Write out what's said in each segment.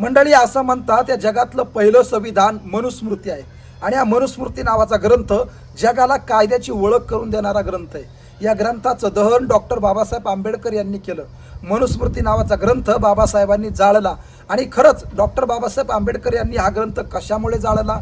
मंडळी असं म्हणतात या जगातलं पहिलं संविधान मनुस्मृती आहे. आणि हा मनुस्मृती नावाचा ग्रंथ जगाला कायद्याची ओळख करून देणारा ग्रंथ आहे. या ग्रंथाचं दहन डॉक्टर बाबासाहेब आंबेडकर यांनी केलं. मनुस्मृती नावाचा ग्रंथ बाबासाहेबांनी जाळला. आणि खरंच डॉक्टर बाबासाहेब आंबेडकर यांनी हा ग्रंथ कशामुळे जाळला?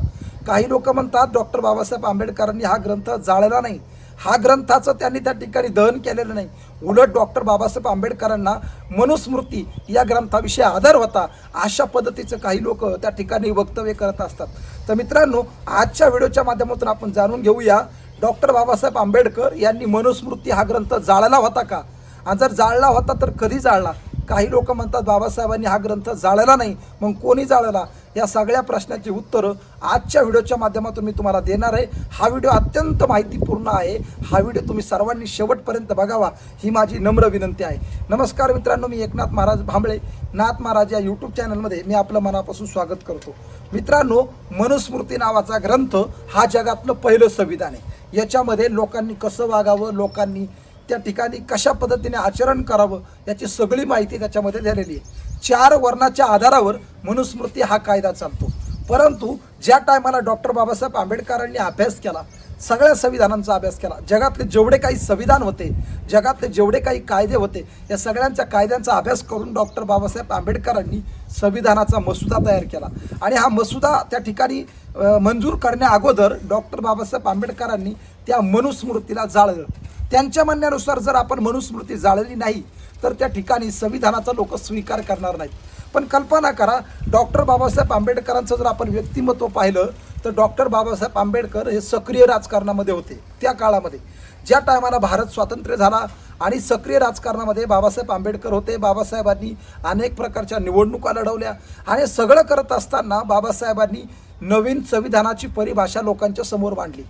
काही लोक म्हणतात डॉक्टर बाबासाहेब आंबेडकरांनी हा ग्रंथ जाळला नाही. हा ग्रंथाचं त्यांनी त्या ठिकाणी दहन केलेलं नाही. उलट डॉक्टर बाबासाहेब आंबेडकरांना मनुस्मृती या ग्रंथाविषयी आदर होता अशा पद्धतीचं काही लोक त्या ठिकाणी वक्तव्य करत असतात. तर मित्रांनो आजच्या व्हिडिओच्या माध्यमातून आपण जाणून घेऊया डॉक्टर बाबासाहेब आंबेडकर यांनी मनुस्मृती हा ग्रंथ जाळला होता का? आणि जर जाळला होता तर कधी जाळला? काही लोक म्हणतात बाबासाहेबांनी हा ग्रंथ जाळला नाही. मग कोणी जाळला? या सगळ्या प्रश्नाची उत्तरं आजच्या व्हिडिओच्या माध्यमातून मी तुम्हाला देणार आहे. हा व्हिडिओ अत्यंत माहितीपूर्ण आहे. हा व्हिडिओ तुम्ही सर्वांनी शेवटपर्यंत बघावा. ही माझी नम्र विनंती आहे. नमस्कार मित्रांनो मी एकनाथ महाराज भांबळे. नाथ महाराज या यूट्यूब चॅनलमध्ये मी आपलं मनापासून स्वागत करतो. मित्रांनो मनुस्मृती नावाचा ग्रंथ हा जगातलं पहिलं संविधान आहे. याच्यामध्ये लोकांनी कसं वागावं? लोकांनी त्या ठिकाणी कशा पद्धतीने आचरण करावं याची सगळी माहिती त्याच्यामध्ये दिलेली आहे. चार वर्णाच्या आधारावर मनुस्मृती हा कायदा चालतो. परंतु ज्या टायमाला डॉक्टर बाबासाहेब आंबेडकरांनी अभ्यास केला सगळ्या संविधानांचा अभ्यास केला जगातले जेवढे काही संविधान होते जगातले जेवढे काही कायदे होते या सगळ्यांच्या कायद्यांचा अभ्यास करून डॉक्टर बाबासाहेब आंबेडकरांनी संविधानाचा मसुदा तयार केला. आणि हा मसुदा त्या ठिकाणी मंजूर करण्या अगोदर डॉक्टर बाबासाहेब आंबेडकरांनी त्या मनुस्मृतीला जाळलं. त्यांच्या म्हणण्यानुसार जर आपण मनुस्मृती जाळली नाही तर त्या ठिकाणी संविधानाचा लोक स्वीकार करणार नाहीत. पण कल्पना करा डॉक्टर बाबासाहेब आंबेडकरांचं जर आपण व्यक्तिमत्व पाहिलं तर डॉक्टर बाबासाहेब आंबेडकर हे सक्रिय राजकारणामध्ये होते त्या काळामध्ये. ज्या टायमाला भारत स्वातंत्र्य झाला आणि सक्रिय राजकारणामध्ये बाबासाहेब आंबेडकर होते बाबासाहेबांनी अनेक प्रकारच्या निवडणुका लढवल्या आणि सगळं करत असताना बाबासाहेबांनी नवीन संविधानाची परिभाषा लोकांच्या समोर मांडली.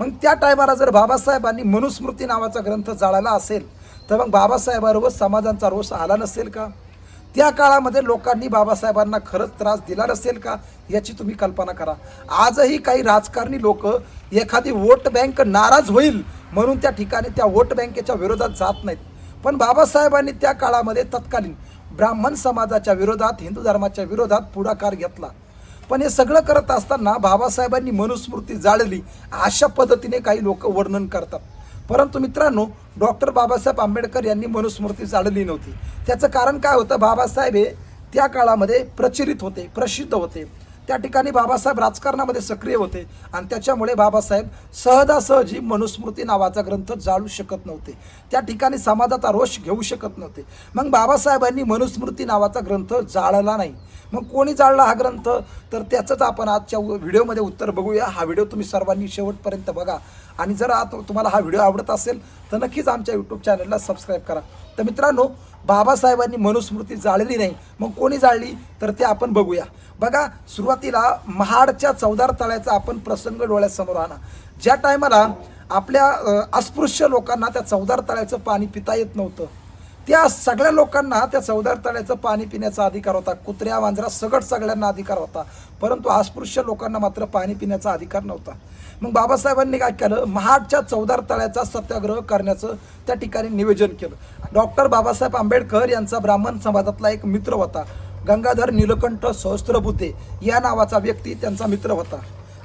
मग त्या टायमाला जर बाबासाहेबांनी मनुस्मृती नावाचा ग्रंथ जाळला असेल तर मग बाबासाहेबांवर समाजांचा रोष आला नसेल का? त्या काळामध्ये लोकांनी बाबासाहेबांना खरंच त्रास दिला नसेल का? याची तुम्ही कल्पना करा. आजही काही राजकारणी लोक एखादी वोट बँक नाराज होईल म्हणून त्या ठिकाणी त्या वोट बँकेच्या विरोधात जात नाहीत. पण बाबासाहेबांनी त्या काळामध्ये तत्कालीन ब्राह्मण समाजाच्या विरोधात हिंदू धर्माच्या विरोधात पुढाकार घेतला. पण हे सगळं करत असताना बाबासाहेबांनी मनुस्मृती जाळली. अशा पद्धतीने काही लोक वर्णन करतात. परंतु मित्रांनो डॉक्टर बाबासाहेब आंबेडकर यांनी मनुस्मृती जाळली नव्हती. त्याचं कारण काय होतं? बाबासाहेब हे त्या काळामध्ये प्रचलित होते प्रसिद्ध होते. त्या ठिकाणी बाबासाहेब राजकारणामध्ये सक्रिय होते आणि त्याच्यामुळे बाबासाहेब सहजासहजी मनुस्मृती नावाचा ग्रंथ जाळू शकत नव्हते. त्या ठिकाणी समाजाचा रोष घेऊ शकत नव्हते. मग बाबासाहेबांनी मनुस्मृती नावाचा ग्रंथ जाळला नाही. मग कोणी जाळला हा ग्रंथ? तर त्याचंच आपण आजच्या व्हिडिओमध्ये उत्तर बघूया. हा व्हिडिओ तुम्ही सर्वांनी शेवटपर्यंत बघा. आणि जर आता तुम्हाला हा व्हिडिओ आवडत असेल तर नक्कीच आमच्या यूट्यूब चॅनलला सबस्क्राईब करा. तर मित्रांनो बाबासाहेबांनी मनुस्मृती जाळली नाही. मग कोणी जाळली? तर ते आपण बघूया. बघा सुरुवातीला महाडच्या चौदार तळ्याचा आपण प्रसंग डोळ्यासमोर आणा. ज्या टायमाला आपल्या अस्पृश्य लोकांना त्या चौदार तळ्याचं पाणी पिता येत नव्हतं. त्या सगळ्या लोकांना त्या चौदार तळ्याचं पाणी पिण्याचा अधिकार होता कुत्र्या वांजरा सगळं सगळ्यांना अधिकार होता. परंतु अस्पृश्य लोकांना मात्र पाणी पिण्याचा अधिकार नव्हता. मग बाबासाहेबांनी काय केलं? महाडच्या चौदार तळ्याचा सत्याग्रह करण्याचं त्या ठिकाणी निवेदन केलं. डॉक्टर बाबासाहेब आंबेडकर यांचा ब्राह्मण समाजातला एक मित्र होता. गंगाधर नीलकंठ सहस्त्रबुद्धे या नावाचा व्यक्ती त्यांचा मित्र होता.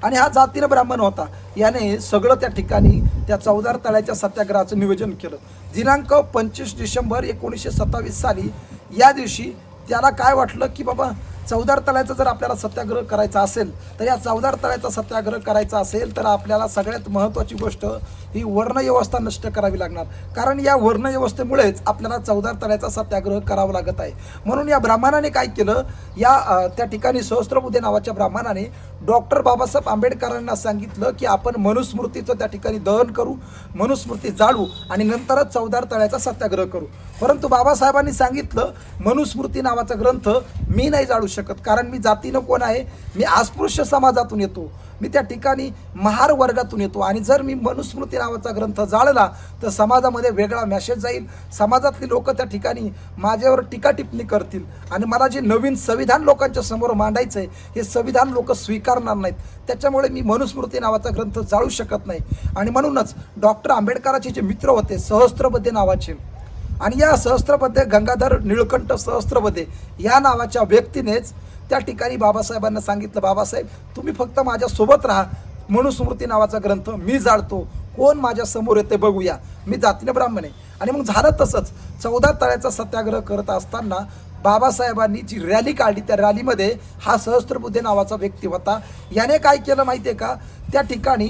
आणि हा जातीनं ब्राह्मण होता. याने सगळं त्या ठिकाणी त्या चौदार तळ्याच्या सत्याग्रहाचं नियोजन केलं. दिनांक पंचवीस डिसेंबर एकोणीसशे सत्तावीस साली या दिवशी त्याला काय वाटलं की बाबा चौदार तळ्याचा जर आपल्याला सत्याग्रह करायचा असेल तर या चौदार तळ्याचा सत्याग्रह करायचा असेल तर आपल्याला सगळ्यात महत्त्वाची गोष्ट ही वर्णव्यवस्था नष्ट करावी लागणार. कारण या वर्णव्यवस्थेमुळेच आपल्याला चौदार तळ्याचा सत्याग्रह करावा लागत आहे. म्हणून या ब्राह्मणाने काय केलं? या त्या ठिकाणी सहस्त्रबुद्धे नावाच्या ब्राह्मणाने डॉक्टर बाबासाहेब आंबेडकरांना सांगितलं की आपण मनुस्मृतीचं त्या ठिकाणी दहन करू मनुस्मृती जाळू आणि नंतरच चौदार तळ्याचा सत्याग्रह करू. परंतु बाबासाहेबांनी सांगितलं मनुस्मृती नावाचा ग्रंथ मी नाही जाळू शकत. कारण मी जातीनं कोण आहे मी अस्पृश्य समाजातून येतो. मी त्या ठिकाणी महार वर्गातून येतो. आणि जर मी मनुस्मृती नावाचा ग्रंथ जाळला तर समाजामध्ये वेगळा मेसेज जाईल. समाजातली लोक त्या ठिकाणी माझ्यावर टीका टिप्पणी करतील. आणि मला जे नवीन संविधान लोकांच्या समोर मांडायचं आहे हे संविधान लोक स्वीकारणार नाहीत. त्याच्यामुळे मी मनुस्मृती नावाचा ग्रंथ जाळू शकत नाही. आणि म्हणूनच डॉक्टर आंबेडकराचे जे मित्र होते सहस्त्रबद्धे नावाचे आणि या सहस्त्रपदे गंगाधर निळकंठ सहस्त्रपदे या नावाच्या व्यक्तीनेच त्या ठिकाणी बाबासाहेबांना सांगितलं बाबासाहेब तुम्ही फक्त माझ्यासोबत राहा. मनुस्मृती नावाचा ग्रंथ मी जाळतो. कोण माझ्यासमोर येते बघूया. मी जातीने ब्राह्मण आहे. आणि मग झालं तसंच. चौदा तळ्याचा सत्याग्रह करत असताना बाबासाहेबांनी जी रॅली काढली. त्या रॅलीमध्ये हा सहस्त्रबुद्धे नावाचा व्यक्ती होता. याने काय केलं माहिती आहे का? त्या ठिकाणी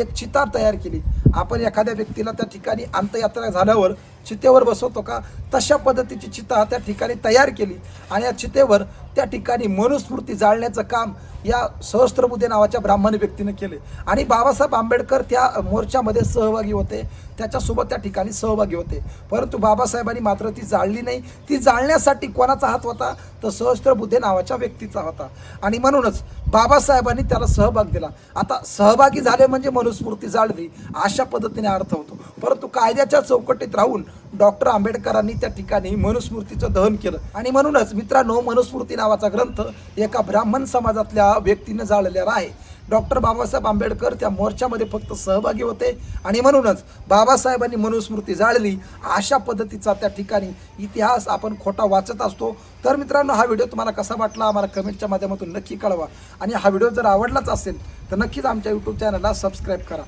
एक चितार तयार केली. आपण एखाद्या व्यक्तीला त्या ठिकाणी अंत्ययात्रा झाल्यावर चितेवर बसवतो का? तशा पद्धतीची चिता त्या ठिकाणी तयार केली. आणि या चितेवर त्या ठिकाणी मनुस्मृती जाळण्याचं काम या सहस्त्रबुद्धे नावाच्या ब्राह्मण व्यक्तीने केले. आणि बाबासाहेब आंबेडकर त्या मोर्चामध्ये सहभागी होते. त्याच्यासोबत त्या ठिकाणी सहभागी होते. परंतु बाबासाहेबांनी मात्र ती जाळली नाही. ती जाळण्यासाठी कोणाचा हात होता? तर सहस्त्रबुद्धे नावाच्या व्यक्तीचा होता. आणि म्हणूनच बाबासाहेबांनी त्याला सहभाग दिला. आता सहभागी झाले म्हणजे मनुस्मृती जाळली. अशा पद्धतीने अर्थ होतो. परंतु कायद्याच्या चौकटीत राहून डॉक्टर आंबेडकरांनी त्या ठिकाणी मनुस्मृतीचं दहन केलं. आणि म्हणूनच मित्रांनो मनुस्मृती नावाचा ग्रंथ एका ब्राह्मण समाजातल्या व्यक्तीनं जाळलेला आहे. डॉक्टर बाबासाहेब आंबेडकर त्या मोर्चामध्ये फक्त सहभागी होते आणि म्हणूनच बाबासाहेबांनी मनुस्मृती जाळली. अशा पद्धतीचा त्या ठिकाणी इतिहास आपण खोटा वाचत असतो. तर मित्रांनो हा व्हिडिओ तुम्हाला कसा वाटला आम्हाला कमेंटच्या माध्यमातून नक्की कळवा. आणि हा व्हिडिओ जर आवडलाच असेल तर नक्कीच आमच्या यूट्यूब चॅनलला सबस्क्राईब करा.